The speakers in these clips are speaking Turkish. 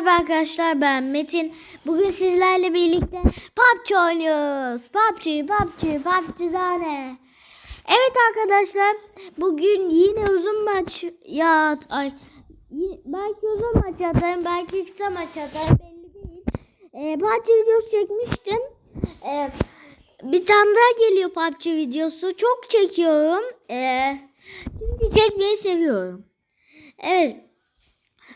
Merhaba arkadaşlar ben Metin. Bugün sizlerle birlikte PUBG oynuyoruz. PUBG, PUBG, PUBG zane. Evet arkadaşlar bugün yine uzun maç ya ay belki uzun maç atarım belki kısa maç atarım belli değil. Ee, PUBG videosu çekmiştim. Ee, bir tane daha geliyor PUBG videosu. Çok çekiyorum. Ee, çünkü çekmeyi seviyorum. Evet.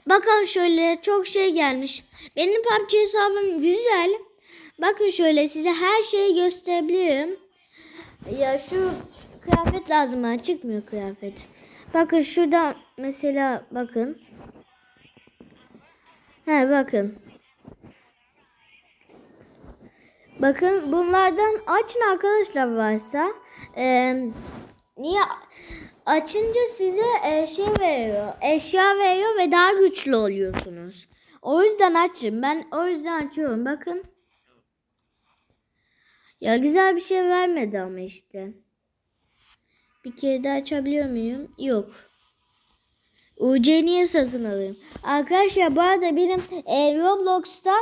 Bakın şöyle çok şey gelmiş. Benim PUBG hesabım güzel. Bakın şöyle size her şeyi gösterebilirim. Ya şu kıyafet lazım bana. Çıkmıyor kıyafet. Bakın şurada mesela bakın. He bakın. Bakın bunlardan açın arkadaşlar varsa. Eee niye açınca size e, şey veriyor, eşya veriyor ve daha güçlü oluyorsunuz. O yüzden açın. Ben o yüzden açıyorum. Bakın. Ya güzel bir şey vermedi ama işte. Bir kere daha açabiliyor muyum? Yok. UC niye satın alayım? Arkadaşlar bu arada benim e, Roblox'ta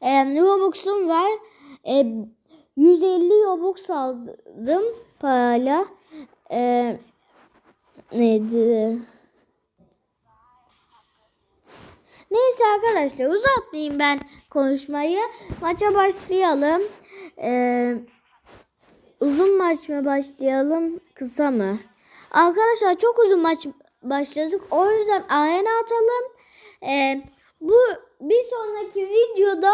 e, Robux'um var. E, 150 Robux aldım parayla. E, neydi? Neyse arkadaşlar uzatmayayım ben konuşmayı. Maça başlayalım. Ee, uzun maç mı başlayalım kısa mı? Arkadaşlar çok uzun maç başladık. O yüzden arena atalım. Ee, bu bir sonraki videoda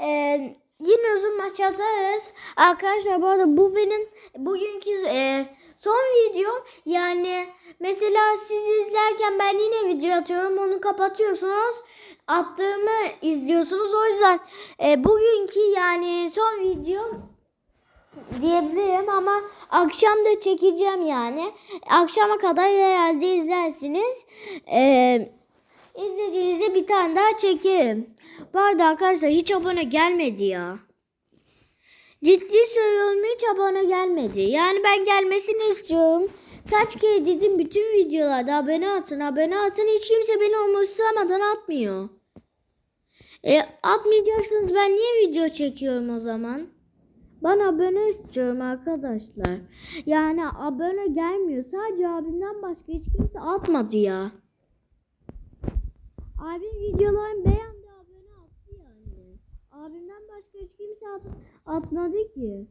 e, yine uzun maç atarız. Arkadaşlar bu arada bu benim bugünkü e, son videom. Yani mesela siz izlerken ben yine video atıyorum. Onu kapatıyorsunuz. Attığımı izliyorsunuz. O yüzden e, bugünkü yani son videom diyebilirim ama akşam da çekeceğim yani. Akşama kadar herhalde izlersiniz. Ee, izlediğinizde bir tane daha çekerim. Bu arada arkadaşlar hiç abone gelmedi ya. Ciddi söylüyorum hiç abone gelmedi. Yani ben gelmesini istiyorum. Kaç kere dedim bütün videolarda abone atın abone atın hiç kimse beni umursamadan atmıyor. E atmayacaksınız ben niye video çekiyorum o zaman? Ben abone istiyorum arkadaşlar. Yani abone gelmiyor. Sadece abimden başka hiç kimse atmadı ya. Abim videolarını beğendi abone attı yani. Abimden başka hiç kimse at atmadı ki.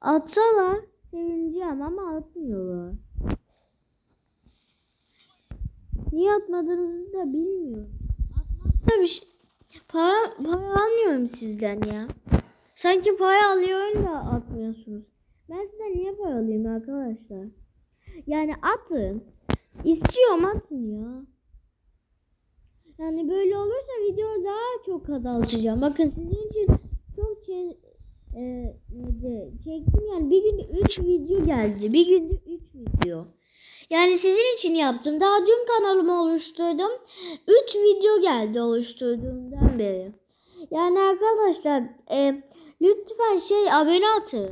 Atsalar sevineceğim ama atmıyorlar. Niye atmadığınızı da bilmiyorum. Bir şey... Para, para almıyorum sizden ya. Sanki para alıyorum da atmıyorsunuz. Ben sizden niye para alayım arkadaşlar? Yani atın. İstiyorum atın ya. Yani böyle olursa video daha çok azaltacağım. Bakın sizin için şey, e, çektim yani bir günde 3 video geldi. Bir günde 3 video. Yani sizin için yaptım. Daha dün kanalımı oluşturdum. 3 video geldi oluşturduğumdan beri. Yani arkadaşlar e, lütfen şey abone atın.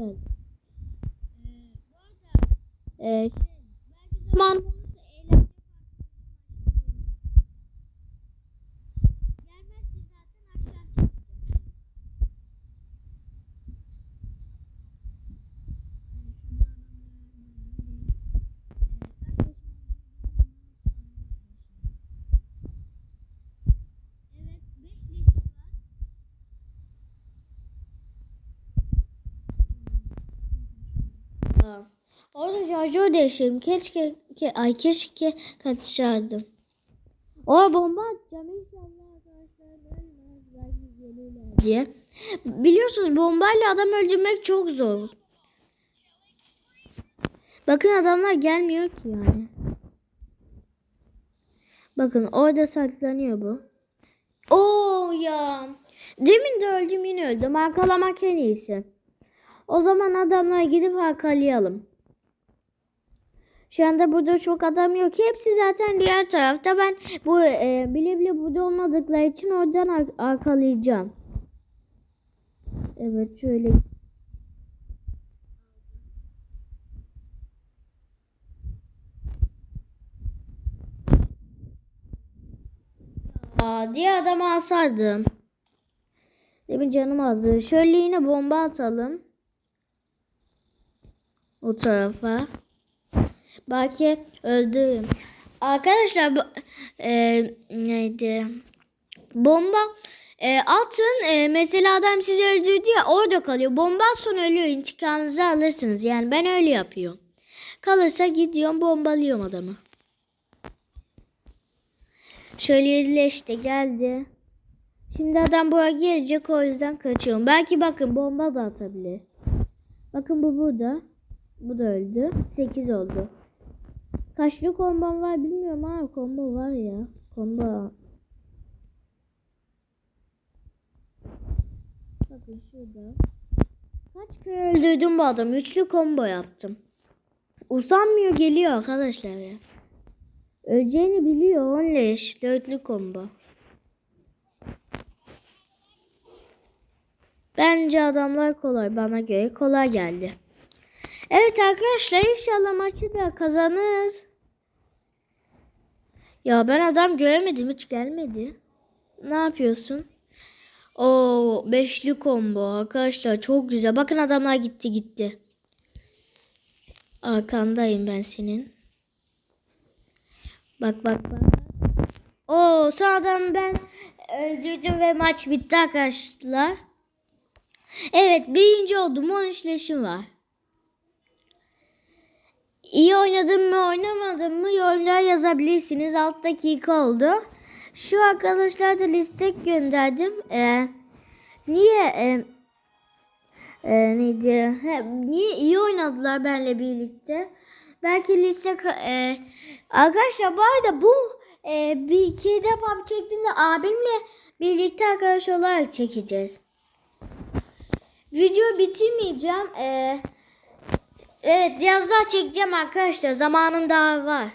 Evet. Ee, şey, zaman olursa eğlence Gelmezse zaten akşam çekeceğim. Evet, 5 leşim var. Orada şarjör değiştirdim. Keşke, ke, ay keşke kaçardım. O bomba atacağım inşallah arkadaşlar ölmez. Diye. Biliyorsunuz bombayla adam öldürmek çok zor. Bakın adamlar gelmiyor ki yani. Bakın orada saklanıyor bu. Oo ya. Demin de öldüm yine öldüm. Arkalamak en iyisi. O zaman adamlar gidip arkalayalım. Şu anda burada çok adam yok. Hepsi zaten diğer tarafta. Ben bu e, bile bile burada olmadıkları için oradan ar- arkalayacağım. Evet şöyle. Ya diğer adamı asardım. Demin canım azdı. Şöyle yine bomba atalım. O tarafa. Belki öldürürüm. Arkadaşlar bu e, neydi? Bomba e, atın e, mesela adam sizi öldürdü ya orada kalıyor. Bomba sonra ölüyor. İntikamınızı alırsınız. Yani ben öyle yapıyorum. Kalırsa gidiyorum bombalıyorum adamı. Şöyle yedileşti geldi. Şimdi adam buraya gelecek o yüzden kaçıyorum. Belki bakın bomba da atabilir. Bakın bu burada. Bu da öldü. 8 oldu. Kaçlı kombom var bilmiyorum ama combo var ya. Combo. Bakın şurada. Kaç kere öldürdüm bu adamı. Üçlü combo yaptım. Usanmıyor geliyor arkadaşlar ya. Öleceğini biliyor. 10 leş. Dörtlü combo. Bence adamlar kolay. Bana göre kolay geldi. Evet arkadaşlar inşallah maçı da kazanırız. Ya ben adam göremedim hiç gelmedi. Ne yapıyorsun? O beşli combo arkadaşlar çok güzel. Bakın adamlar gitti gitti. Arkandayım ben senin. Bak bak bak. O son adamı ben öldürdüm ve maç bitti arkadaşlar. Evet birinci oldum. 13 leşim var. İyi oynadım mı oynamadım mı yorumlara yazabilirsiniz. Alt dakika oldu. Şu arkadaşlar da liste gönderdim. Ee, niye e, e, neydi? He, niye iyi oynadılar benle birlikte? Belki liste e, arkadaşlar bu arada bu e, bir iki de pub çektiğimde abimle birlikte arkadaş olarak çekeceğiz. Video bitirmeyeceğim. Ee, evet biraz daha çekeceğim arkadaşlar. Zamanım daha var.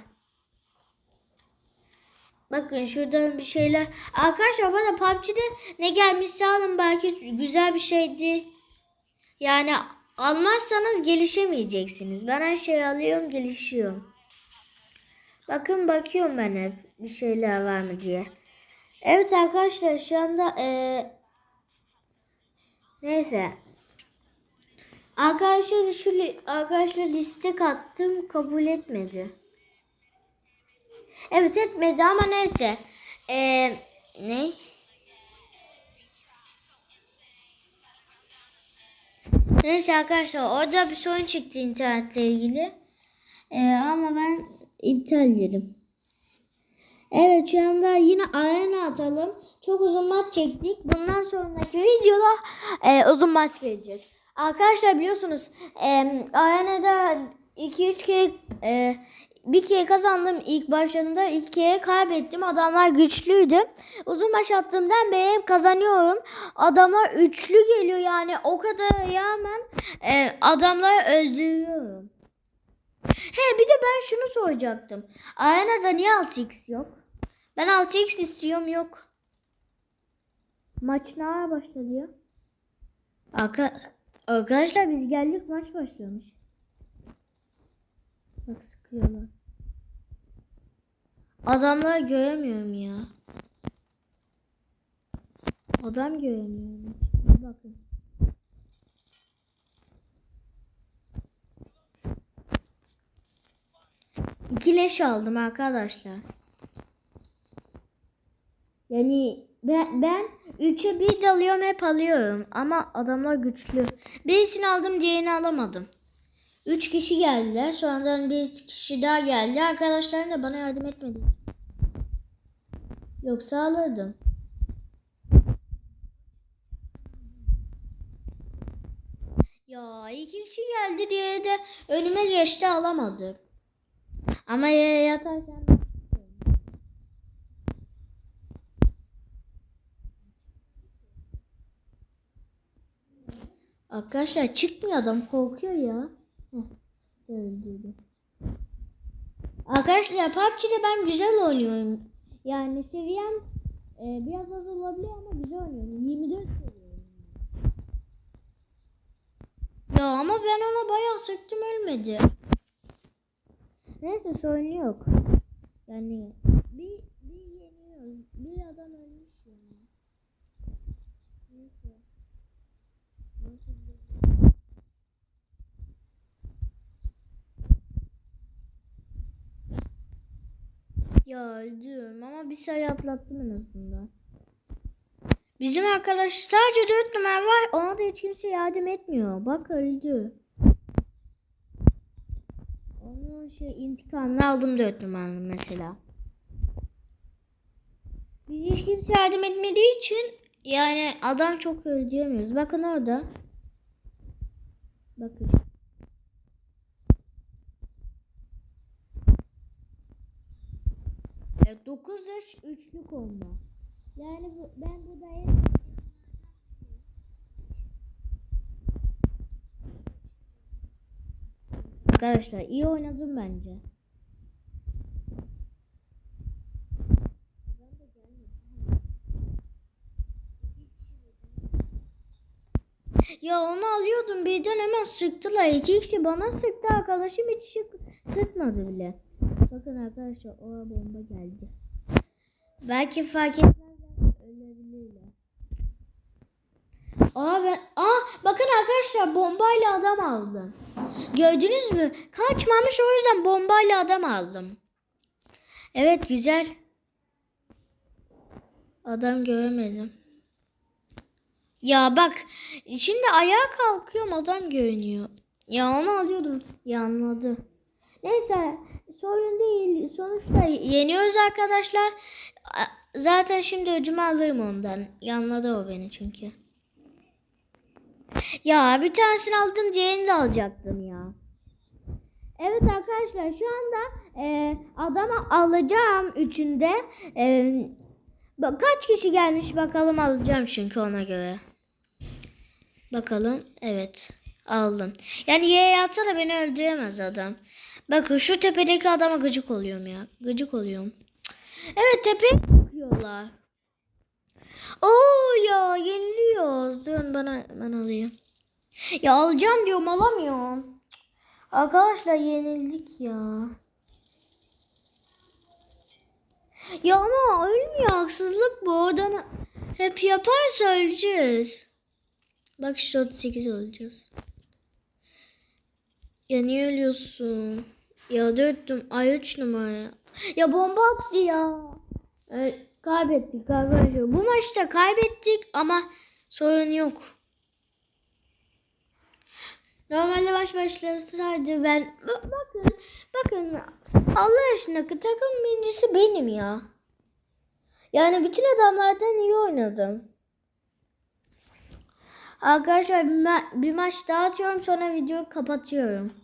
Bakın şuradan bir şeyler. Arkadaşlar bana PUBG'de ne gelmişse alın. Belki güzel bir şeydi. Yani almazsanız gelişemeyeceksiniz. Ben her şeyi alıyorum gelişiyorum. Bakın bakıyorum ben hep bir şeyler var mı diye. Evet arkadaşlar şu anda eee Neyse. Arkadaşlar şu li- arkadaşlar liste attım kabul etmedi. Evet etmedi ama neyse. Ee, ne? Neyse arkadaşlar orada bir sorun çıktı internetle ilgili. Ee, ama ben iptal ederim. Evet şu anda yine arena atalım. Çok uzun maç çektik. Bundan sonraki videoda e, uzun maç gelecek. Arkadaşlar biliyorsunuz e, arenada 2-3 kere e, bir kere kazandım ilk başladığında ilk kere kaybettim. Adamlar güçlüydü. Uzun maç attığımdan beri hep kazanıyorum. Adamlar üçlü geliyor yani o kadar rağmen e, adamları öldürüyorum. He bir de ben şunu soracaktım. Arenada niye 6x yok? Ben 6x istiyorum yok. Maç ne başladı ya? Arka Arkadaşlar biz geldik maç başlamış. Bak sıkıyorlar. Adamları göremiyorum ya. Adam göremiyorum. Bakın. İki leş aldım arkadaşlar. Yani ben, ben 3'e bir dalıyorum hep alıyorum. Ama adamlar güçlü. Birisini aldım diğerini alamadım. 3 kişi geldiler. Sonradan bir kişi daha geldi. Arkadaşlarım da bana yardım etmedi. Yoksa alırdım. Ya iki kişi geldi diye de önüme geçti alamadı. Ama yere Arkadaşlar çıkmıyor adam korkuyor ya. Arkadaşlar PUBG'de ben güzel oynuyorum. Yani seviyem e, biraz az olabiliyor ama güzel oynuyorum. 24 seviyorum. Ya ama ben ona bayağı sıktım ölmedi. Neyse sorun yok. Yani bir, bir yeniyoruz. Bir adam öldü. Ya öldüm ama bir sayı atlattım en azından. Bizim arkadaş sadece dört numara var. Ona da hiç kimse yardım etmiyor. Bak öldü. Onun şey intikamını aldım dört numaralı mesela. Biz hiç kimse yardım etmediği için yani adam çok öldüremiyoruz. Bakın orada. Bakın. 9 4 üçlü kombo. Yani bu, ben bu dayı Arkadaşlar iyi oynadım bence. Ya onu alıyordum birden hemen sıktılar. İki kişi bana sıktı arkadaşım hiç sık- sıkmadı bile. Bakın arkadaşlar o bomba geldi. Belki fark etmezler ölebilirler. Aa ben aa bakın arkadaşlar bombayla adam aldım. Gördünüz mü? Kaçmamış o yüzden bombayla adam aldım. Evet güzel. Adam göremedim. Ya bak şimdi ayağa kalkıyorum adam görünüyor. Ya onu alıyordum. Ya anladı. Neyse sorun değil. Sonuçta yeniyoruz arkadaşlar. Zaten şimdi ödümü alırım ondan. Yanladı o beni çünkü. Ya bir tanesini aldım diğerini de alacaktım ya. Evet arkadaşlar şu anda e, adama alacağım üçünde. E, kaç kişi gelmiş bakalım alacağım çünkü ona göre. Bakalım evet aldım. Yani yere yatsa da beni öldüremez adam. Bakın şu tepedeki adama gıcık oluyorum ya. Gıcık oluyorum. Evet tepeye çıkıyorlar. Oo ya yeniliyoruz. Dön bana ben alayım. Ya alacağım diyorum alamıyorum. Arkadaşlar yenildik ya. Ya ama ölmüyor haksızlık bu. Oradan hep yaparsa öleceğiz. Bak işte 38 olacağız. Ya niye ölüyorsun? Ya dörttüm. Ay 3 numara. Ya bomba attı ya. Evet, kaybettik arkadaşlar. Bu maçta kaybettik ama sorun yok. Normalde maç başlasaydı ben Ba- bakın bakın Allah aşkına takım birincisi benim ya. Yani bütün adamlardan iyi oynadım. Arkadaşlar bir, ma- bir maç daha atıyorum sonra videoyu kapatıyorum.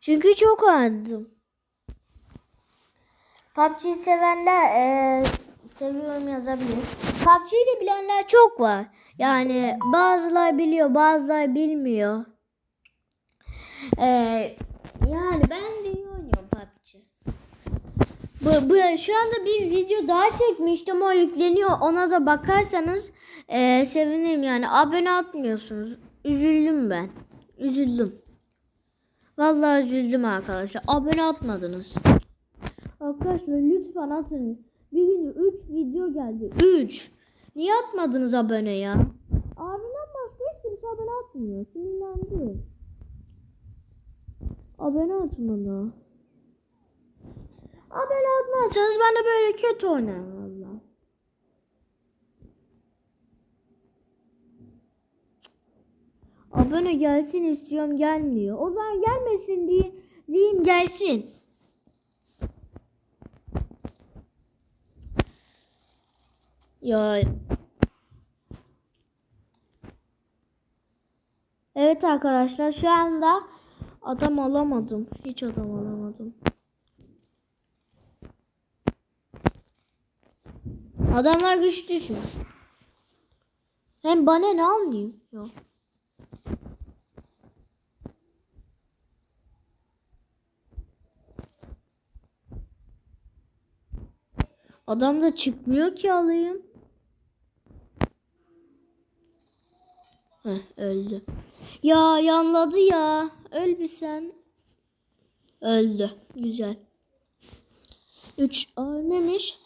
Çünkü çok oynadım. PUBG'yi sevenler eee, seviyorum yazabilir. PUBG'yi de bilenler çok var. Yani bazılar biliyor bazılar bilmiyor. Eee, yani ben de iyi oynuyorum PUBG. Bu, bu, şu anda bir video daha çekmiştim o yükleniyor ona da bakarsanız eee, sevinirim yani abone atmıyorsunuz üzüldüm ben üzüldüm vallahi üzüldüm arkadaşlar. Abone atmadınız. Arkadaşlar lütfen atın. Bir gün 3 video geldi. 3 niye atmadınız abone ya? Abimden başka hiç kimse abone atmıyor. Sinirlendim abone atmadı. Abone atmazsanız ben de böyle kötü oynarım Abone gelsin istiyorum gelmiyor. O zaman gelmesin diye diyeyim gelsin. Ya. Evet arkadaşlar şu anda adam alamadım. Hiç adam alamadım. Adamlar güçlü çünkü. Hem bana ne almayayım? Yok. Adam da çıkmıyor ki alayım. Heh, öldü. Ya yanladı ya. Öl bir sen. Öldü. Güzel. 3 ölmemiş.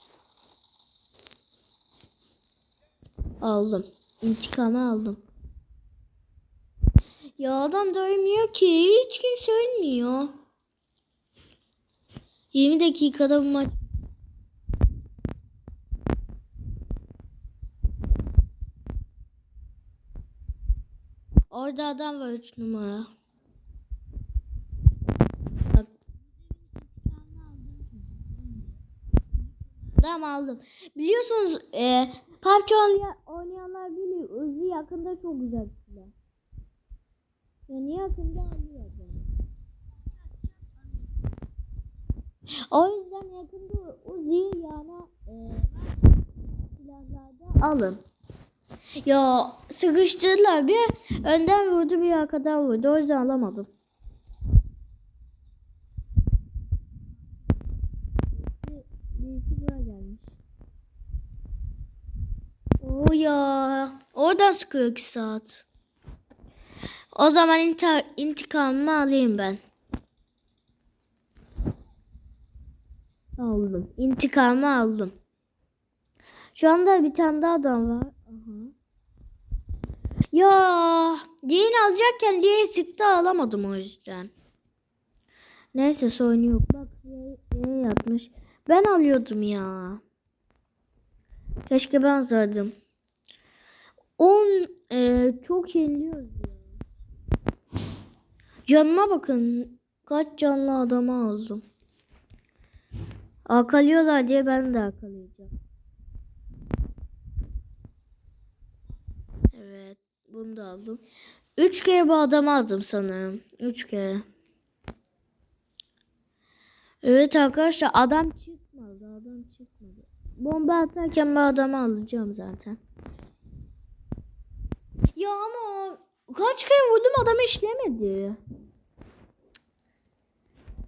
Aldım. İntikamı aldım. Ya adam da ölmüyor ki. Hiç kimse ölmüyor. 20 dakikada bu maç. Orada adam var 3 numara. Bak. Tamam aldım. Biliyorsunuz e, PUBG oynayan- oynayanlar biliyor. Uzi yakında çok güzel silah. Yani yakında alıyor. O yüzden yakında Uzi yani e, silahlarda alın. Ya sıkıştırdılar bir önden vurdu bir arkadan vurdu. O yüzden alamadım. Oo ya. Oradan sıkıyor 2 saat. O zaman inti intikamımı alayım ben. Aldım. İntikamı aldım. Şu anda bir tane daha adam var. Aha. Ya diğerini alacakken diğeri sıktı alamadım o yüzden. Neyse sorun yok. Bak yere, yatmış. Ben alıyordum ya. Keşke ben alsaydım. 10 e, çok yeniliyoruz ya. Canıma bakın. Kaç canlı adamı aldım. Akalıyorlar diye ben de akalayacağım. Evet. Bunu da aldım. Üç kere bu adamı aldım sanırım. Üç kere. Evet arkadaşlar adam çıkmadı. Adam çıkmadı. Bomba atarken ben adamı alacağım zaten. Ya ama kaç kere vurdum adam işlemedi.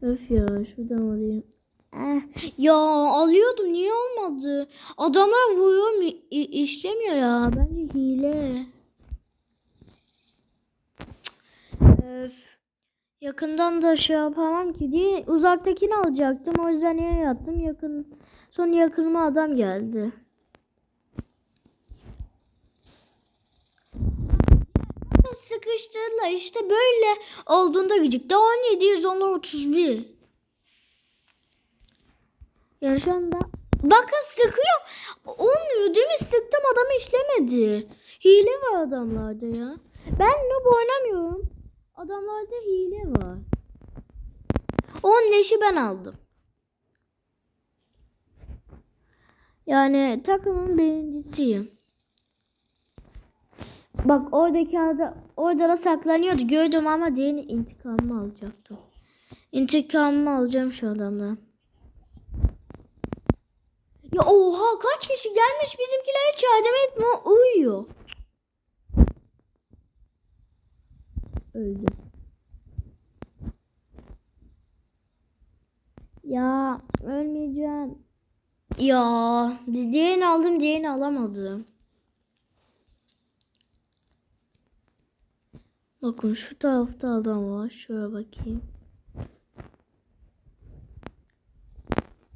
Öf ya şuradan alayım. Eh, ya alıyordum niye olmadı? Adama vuruyorum işlemiyor ya. Bence hile. Cık. Öf. Yakından da şey yapamam ki diye uzaktakini alacaktım. O yüzden yere yattım. Yakın son yakınıma adam geldi. Sıkıştırdılar işte böyle olduğunda gıcıkta 17 110 31. Yani şu anda bakın sıkıyor. Olmuyor değil mi? Sıktım adam işlemedi. Hile var adamlarda ya. Ben noob oynamıyorum. Adamlarda hile var. 10 leşi ben aldım. Yani takımın birincisiyim. Bak oradaki adam orada da saklanıyordu. Gördüm ama diğerini intikamımı alacaktım. İntikamımı alacağım şu adamdan. Ya oha kaç kişi gelmiş bizimkiler hiç yardım etme uyuyor. Öldü. Ya ölmeyeceğim. Ya diğerini aldım diğerini alamadım. Bakın şu tarafta adam var. Şöyle bakayım.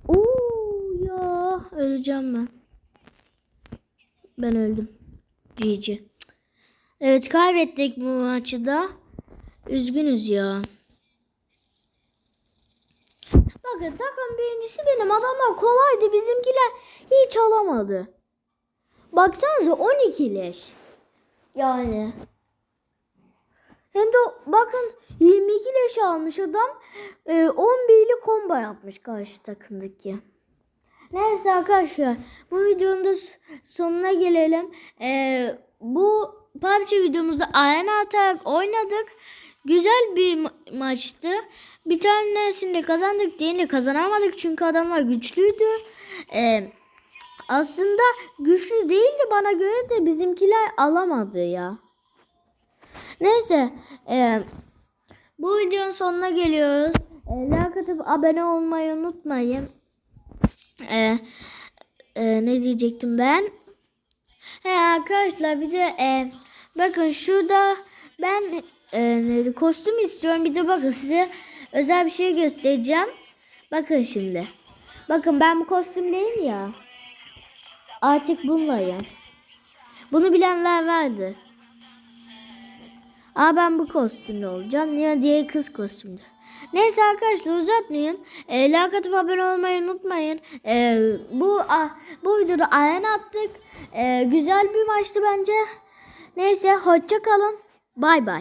Oo ya öleceğim ben. Ben öldüm. GG. Evet kaybettik bu maçı da. Üzgünüz ya. Bakın takım birincisi benim. Adamlar kolaydı. Bizimkiler hiç alamadı. Baksanıza 12 leş. Yani. Hem de bakın 22 leş almış adam. E, 11'li combo yapmış karşı takımdaki. Neyse arkadaşlar bu videonun da sonuna gelelim. E, bu PUBG videomuzda arena atarak oynadık. Güzel bir ma- maçtı. Bir tanesinde kazandık, diğerini kazanamadık çünkü adamlar güçlüydü. E, aslında güçlü değildi bana göre de bizimkiler alamadı ya. Neyse. E, bu videonun sonuna geliyoruz. E, like atıp abone olmayı unutmayın. E, e, ne diyecektim ben? He arkadaşlar bir de e, bakın şurada ben e, neydi, kostüm istiyorum. Bir de bakın size özel bir şey göstereceğim. Bakın şimdi. Bakın ben bu kostümleyim ya. Artık bunlayım. Bunu bilenler vardı. Aa ben bu kostümde olacağım. Niye diye kız kostümde. Neyse arkadaşlar uzatmayayım. E, like atıp abone olmayı unutmayın. E, bu ah, bu videoda ayağını attık. E, güzel bir maçtı bence. Neyse hoşça kalın. Bay bay.